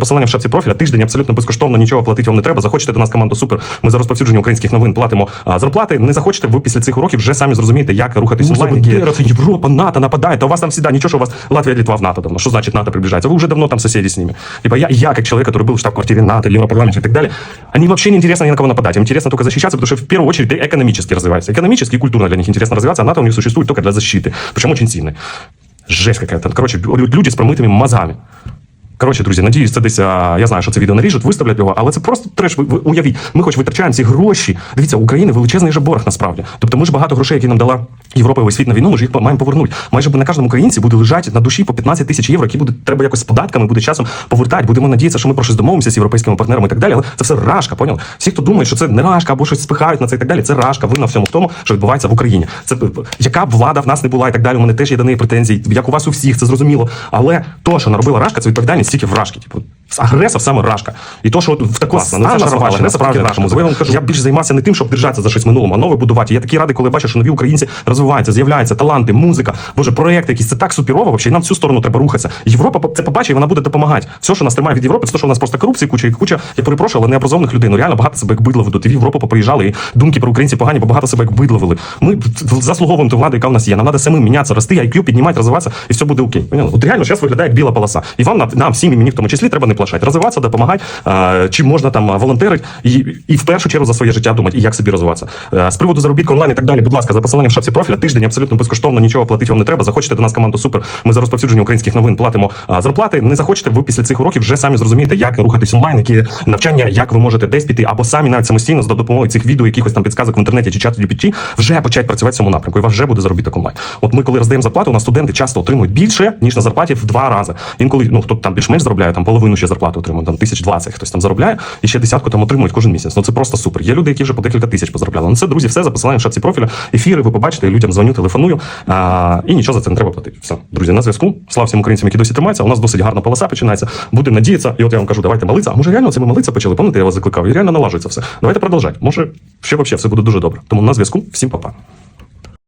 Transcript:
Посилання в шапці профіля тиждень абсолютно безкоштовно, нічого платити вам не треба. Захочете до нас команду супер. Ми за розповсюдження українських новин платимо а, зарплати. Не захочете, ви після цих уроків вже самі зрозумієте, як рухатись онлайн. Які... Європа, НАТО нападає. Та у вас там всегда нічого, що у вас Латвія, Литва в НАТО давно. Що значить НАТО приближается? Вы уже давно там соседи с ними. Типа я, я как человек, который был в штаб-квартире НАТО, Европарламента и так далее, они вообще не интересно ни на кого нападать. Им интересно только защищаться, потому что в первую очередь экономически развиваются. Экономически и культурно для них интересно развиваться, а НАТО у них существует только для защиты. Причем очень сильной. Жесть какая-то. Короче, люди з промитими мозгами. Коротше, друзі, надіюсь, це десь. Я знаю, що це відео наріжуть, виставлять його, але це просто треш. Ви, ви уявіть, ми хоч витрачаємо ці гроші. Дивіться, у України величезний же борг насправді. Тобто ми ж багато грошей, які нам дала Європа весь світ на війну, ми ж їх маємо повернути. Майже на кожному українці буде лежати на душі по 15 тисяч євро, які буде треба якось з податками, буде часом повертати. Будемо надіятися, що ми про щось домовимося з європейськими партнерами і так далі. Але це все рашка, поняли? Всі, хто думає, що це не рашка або щось спихають на це і так далі. Це рашка. Винна всьому в тому, що відбувається в Україні. Це яка б влада в нас не була і так далі. У мене теж є до неї претензії, як у вас у всіх, це зрозуміло. Але то, що наробила рашка, це відповідальність тільки вражки. Типу, агресор саме рашка. І то, що от в ну це стані ж наша музика. Я вам кажу, я більше займався не тим, щоб держатися за щось минулому, а нове будувати. Я такий радий, коли бачу, що нові українці розвиваються, з'являються таланти, музика, боже, проекти якісь. Це так суперово. Вообще, і нам в цю сторону треба рухатися. Європа це побачить, і вона буде допомагати. Все, що нас тримає від Європи, це те, що у нас просто корупції, куча і куча. Я перепрошую, але необразованих людей. Ну реально багато себе як бидло ведуть. І в Європу поприїжджали, і думки про українців погані, бо багато себе як бидло вели. Ми заслуговуємо ту владу, яка в нас є. Нам треба самим мінятися, рости, IQ піднімати, розвиватися, і все буде окей. От реально зараз виглядає як біла полоса. І вам нам всім і мені в тому числі треба не плашати. Розвиватися, допомагати, а, чим можна там волонтерити і, і в першу чергу за своє життя думати, і як собі розвиватися. Е, З приводу заробітку онлайн і так далі, будь ласка, за посиланням в шапці профіля тиждень абсолютно безкоштовно, нічого платити вам не треба. Захочете до нас команду супер. Ми за розповсюдження українських новин платимо зарплати. Не захочете, ви після цих уроків вже самі зрозумієте, як рухатись онлайн, які навчання, як ви можете десь піти, або самі навіть самостійно за допомогою цих відео, якихось там підказок в інтернеті чи чату GPT, вже почати працювати в цьому напрямку. І вас вже буде заробіток онлайн. От ми, коли роздаємо зарплату, у нас студенти часто отримують більше ніж на зарплаті в два рази. Інколи ну хто там більш-менш заробляє, там половину ще зарплати отримує, там тисяч двадцять хтось там заробляє, і ще десятку там отримують кожен місяць. Ну це просто супер. Є люди, які вже по декілька тисяч позаробляли. Ну це друзі, все за посиланням в шапці. Ефіри ви побачите, я людям дзвоню, телефоную. А, і нічого за це не треба платити. Все, друзі, на зв'язку. Слава всім українцям, які досі тримаються. У нас досить гарна полоса починається. Будемо надіятися. І от я вам кажу, давайте молитися. А може реально це ми молитися почали? Пам'ятаєте, я вас закликав. І реально налажується все. Давайте продовжати. Може, ще вообще все буде дуже добре. Тому на зв'язку. Всім па-па.